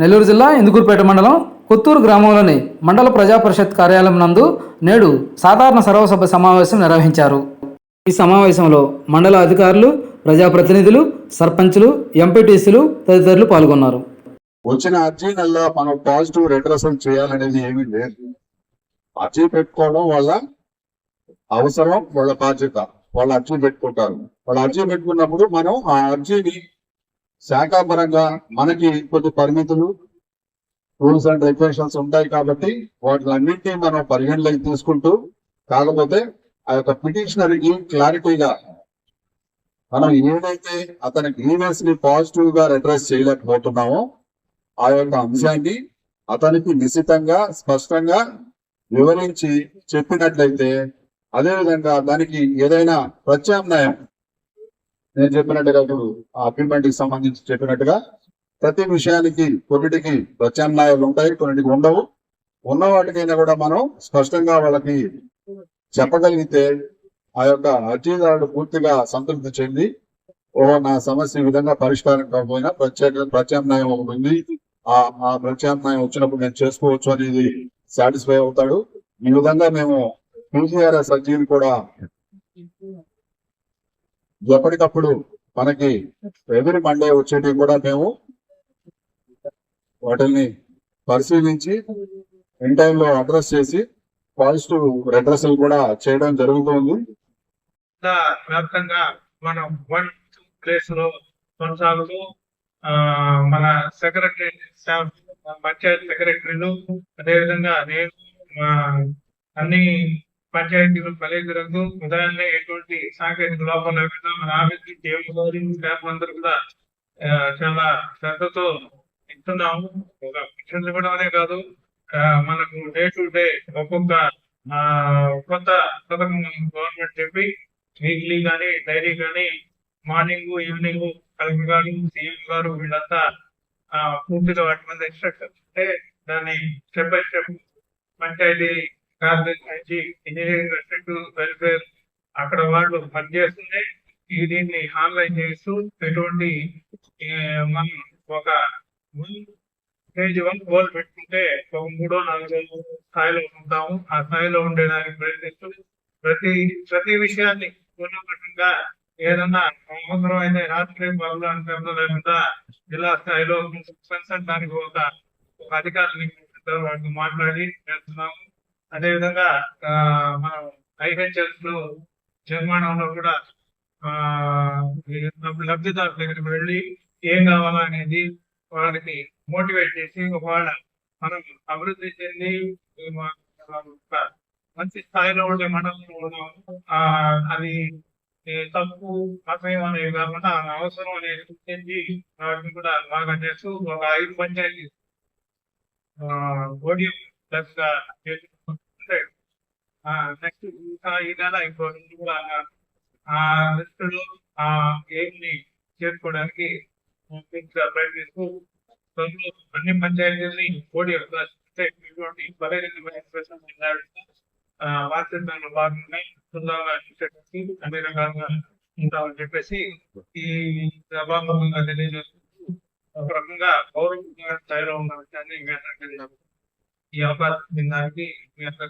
నెల్లూరు జిల్లా ఇందుకూరుపేట మండలం కొత్తూరు గ్రామంలోని మండల ప్రజా పరిషత్ కార్యాలయం నందు నేడు సాధారణ సర్వసభ సమావేశం నిర్వహించారు. ఈ సమావేశంలో మండల అధికారులు ప్రజాప్రతినిధులు సర్పంచులు ఎంపీటీసీలు తదితరులు పాల్గొన్నారు. వచ్చిన అర్జీనల్లా మనం పాజిటివ్ రిడ్రసల్ చేయాలనేది ఏమీ లేదు. అర్జీ పెట్టుకోవడం వల్ల అవసరం వాళ్ళ బాధ్యత. వాళ్ళు అర్జీ పెట్టుకుంటారు. వాళ్ళు అర్జీ పెట్టుకున్నప్పుడు మనం ఆ అర్జీని శాఖాపరంగా మనకి కొన్ని పరిమితులు రూల్స్ అండ్ రెగ్యులేషన్స్ ఉంటాయి కాబట్టి వాటిలన్నింటినీ మనం పరిగణలోకి తీసుకుంటూ కాకపోతే ఆ యొక్క పిటిషనరీకి క్లారిటీగా మనం ఏదైతే అతని గ్రీవెన్స్ని పాజిటివ్గా అడ్రస్ చేయలేకపోతున్నామో ఆ యొక్క అంశాన్ని అతనికి నిశితంగా స్పష్టంగా వివరించి చెప్పినట్లయితే అదేవిధంగా దానికి ఏదైనా ప్రత్యామ్నాయం నేను చెప్పినట్టుగా ఇప్పుడు ఆ అగ్రిమెంట్కి సంబంధించి చెప్పినట్టుగా ప్రతి విషయానికి కొన్నిటికి ప్రత్యామ్నాయాలు ఉంటాయి కొన్నిటికి ఉండవు. ఉన్న వాటికైనా కూడా మనం స్పష్టంగా వాళ్ళకి చెప్పగలిగితే ఆ యొక్క అర్జీదారుడు పూర్తిగా సంతృప్తి చెంది ఓ నా సమస్య ఈ విధంగా పరిష్కారం కాకపోయినా ప్రత్యేక ప్రత్యామ్నాయం ఉంది. ఆ ఆ ప్రత్యామ్నాయం వచ్చినప్పుడు నేను చేసుకోవచ్చు అనేది సాటిస్ఫై అవుతాడు. ఈ విధంగా మేము పీజీఆర్ఎస్ అర్జీని కూడా ఎప్పటికప్పుడు మనకి ఎవరి మండే వచ్చేటివి కూడా మేము వాటిని పరిశీలించి ఇన్ టైంలో అడ్రస్ చేసి పాజిటివ్ రెడ్రస్లు కూడా చేయడం జరుగుతుంది. వ్యాప్తంగా మనం వన్ ప్లేస్లో కొనసాగుతూ మన సెక్రటరీ పంచాయతీ సెక్రటరీలు అదేవిధంగా నేను అన్ని పంచాయతీలు పల్లెటూరు ఉదాహరణ ఎటువంటి సాంకేతిక లోపం లేకుండా మన ఆఫీస్ గారి స్టాఫ్ అందరూ కూడా చాలా శ్రద్ధతో ఇస్తున్నాము ఒక పిక్చర్లు కూడా అనే కాదు. మనకు డే టు డే ఒక్కొక్క ఆ, కొత్త పథకం గవర్నమెంట్ చెప్పి వీక్లీ కానీ డైరీ కానీ మార్నింగ్ ఈవినింగ్ కలెక్టర్ గారు సీఎం గారు వీళ్ళంతా ఆ, పూర్తిగా వాటి మీద ఇన్స్ట్రక్షన్. అంటే దాన్ని స్టెప్ బై స్టెప్ పంచాయతీ కార్మిక నుంచి ఇంజనీరింగ్ రెస్పెక్ట్ వెల్ఫేర్ అక్కడ వాళ్ళు పనిచేస్తుంది ఈ దీన్ని ఆన్లైన్ చేస్తూ ఎటువంటి మనం ఒక స్టేజ్ వన్ గోల్ పెట్టుకుంటే ఒక మూడో నాలుగో స్థాయిలో ఉంటాము. ఆ స్థాయిలో ఉండేదానికి ప్రయత్నిస్తూ ప్రతి ప్రతి విషయాన్ని గుణపరంగా ఏదన్నా అవసరమైన రాత్రి పనులు లేకుండా జిల్లా స్థాయిలో కన్సల్ట్ దానికి ఒక అధికారులు అధికారిని మాట్లాడి చేస్తున్నాము. అదేవిధంగా ఆ, మనం ఐహెచ్ఎస్లో నిర్మాణంలో కూడా ఆ లబ్ధిదారు దగ్గరికి వెళ్ళి ఏం కావాలా అనేది వాళ్ళకి మోటివేట్ చేసి ఒకవేళ మనం అభివృద్ధి చెంది ఒక మంచి స్థాయిలో ఉండే మండలంలో ఉన్నాం ఆ అది తప్పు అసహ్యం అనేవి కాకుండా అవసరం అనేది గుర్తించి వాటిని కూడా బాగా చేస్తూ ఒక ఐదు పంచాయతీ ఓడియం ప్లస్ నెక్స్ట్ ఇంకా ఈ నెల ఇంకో రెండు కూడా ఆ లిస్టులో ఆ ఏమి చేసుకోవడానికి పూర్తిగా ప్రయత్నిస్తూ త్వరలో అన్ని పంచాయతీలని ఓడియం ప్లస్ అంటే ఇటువంటి పర్యటన వార్షికంలో భాగంగా బృందాలుగా చూసేటట్టు అన్ని రకాలుగా ఉంటామని చెప్పేసి ఈ సభాముఖంగా తెలియజేస్తూ ఒక రకంగా గౌరవంగా స్థాయిలో ఉన్న విషయాన్ని यहाँ पर भिन्नांगी यहाँ पर